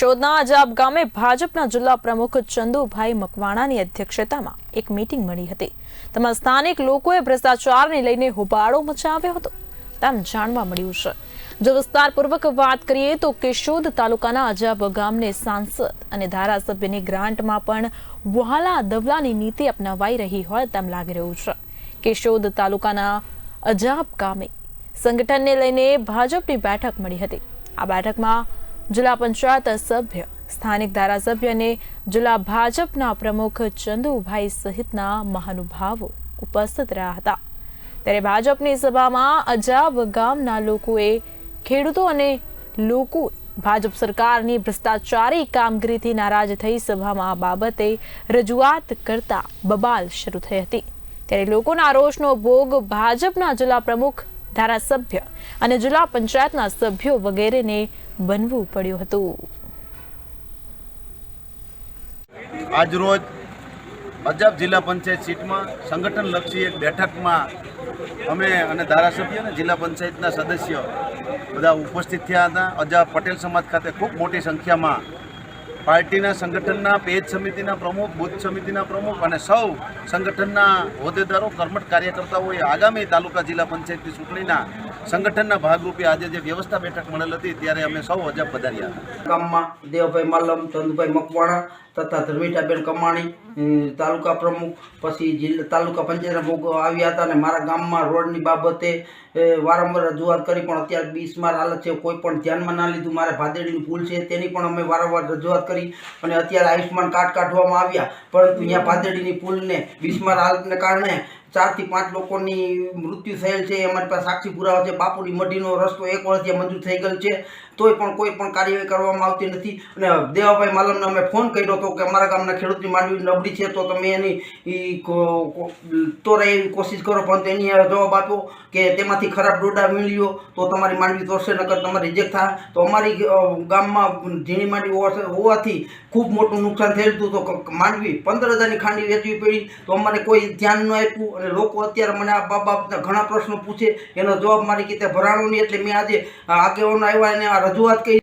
કેશોદના અજાબ ગામે ભાજપના જિલ્લા પ્રમુખ ચંદુભાઈ મકવાણાની અધ્યક્ષતામાં એક મીટિંગ મળી હતી. તેમાં સ્થાનિક લોકોએ ભ્રષ્ટાચારને લઈને હોબાળો મચાવ્યો હતો. તેમ જાણવા મળ્યું છે. જો વિસ્તારપૂર્વક વાત કરીએ તો કેશોદ તાલુકાના અજાબ ગામને સાંસદ અને ધારાસભ્યની ગ્રાન્ટમાં પણ વહાલા દવલાની નીતિ અપનાવાઈ રહી હોય તેમ લાગી રહ્યું છે. કેશોદ તાલુકાના અજાબ ગામે સંગઠનને લઈને ભાજપની બેઠક મળી હતી. આ બેઠકમાં જિલ્લા પંચાયત સભ્ય, સ્થાનિક ધારાસભ્ય અને જિલ્લા ભાજપના પ્રમુખ ચંદુભાઈ સહિતના મહાનુભાવો ઉપસ્થિત રહ્યા હતા. ત્યારે ભાજપની સભામાં અજાબ ગામના લોકોએ ખેડૂતો અને લોકો ભાજપ સરકારની ભ્રષ્ટાચારી કામગીરીથી નારાજ થઈ સભામાં આ બાબતે રજૂઆત કરતા બબાલ શરૂ થઈ હતી. ત્યારે લોકોના રોષનો ભોગ ભાજપના જિલ્લા પ્રમુખ ધારાસભ્ય અને જિલ્લા પંચાયતના સભ્યો વગેરેને બનવું પડ્યું હતું. આજરોજ અજાબ જિલ્લા પંચાયત સીટમાં સંગઠનલક્ષી એક બેઠકમાં અમે અને ધારાસભ્ય અને જિલ્લા પંચાયતના સદસ્ય બધા ઉપસ્થિત થયા હતા. અજાબ પટેલ સમાજ ખાતે ખૂબ મોટી સંખ્યામાં પાર્ટીના સંગઠનના પેજ સમિતિના પ્રમુખ, બુથ સમિતિના પ્રમુખ અને સૌ સંગઠનના હોદ્દેદારો, કર્મઠ કાર્યકર્તાઓએ આગામી તાલુકા જિલ્લા પંચાયતની ચૂંટણીના સંગઠનના ભાગરૂપે આજે જે વ્યવસ્થા બેઠક મળેલ હતી, ત્યારે અમે સૌ અજબ પધાર્યા હતા. ગામમાં દેવભાઈ માલમ, ચંદુભાઈ મકવાણા તથા ધર્મિતાબેન કમાણી તાલુકા પ્રમુખ, પછી જિલ્લા, તાલુકા પંચાયતના પ્રમુખ આવ્યા હતા અને મારા ગામમાં રોડની બાબતે વારંવાર રજૂઆત કરી, પણ અત્યારે બીસમાર હાલત છે, કોઈ પણ ધ્યાનમાં ના લીધું. મારે ભાદેડીનું પુલ છે, તેની પણ અમે વારંવાર રજૂઆત કરી અને અત્યારે આયુષ્યમાન કાર્ડ કાઢવામાં આવ્યા. પરંતુ અહીંયા ભાદેડીની પુલને બીસમાર હાલતને કારણે ચારથી પાંચ લોકોની મૃત્યુ થયેલ છે, અમારી પાસે સાક્ષી પુરાવા છે, બાપુની મઢીનો રસ્તો એક વર્ષથી મંજૂર થઈ ગયેલ છે, તોય પણ કોઈ પણ કાર્યવાહી કરવામાં આવતી નથી. અને દેવાભાઈ માલમને અમે ફોન કર્યો હતો કે અમારા ગામના ખેડૂતની માંડવી નબળી છે, તો તમે એની તોરે એવી કોશિશ કરો પણ એની જવાબ આપ્યો કે તેમાંથી ખરાબ ડોડા મેળવ્યો તો તમારી માંડવી તોડશે, નકર તમારી રિજેક્ટ થાય તો અમારી ગામમાં ઝીણી માંડવી હોવા- હોવાથી ખૂબ મોટું નુકસાન થયેલું હતું, તો માંડવી પંદર હજારની ખાંડી વેચવી પડી, તો અમારે કોઈ ધ્યાન ન આપ્યું અને લોકો અત્યારે મને આ બાબતના ઘણા પ્રશ્નો પૂછે. એનો જવાબ મારી ભરાણો નહીં, એટલે મેં આજે આગેવાનો આવ્યા એને આ રજૂઆત કરી.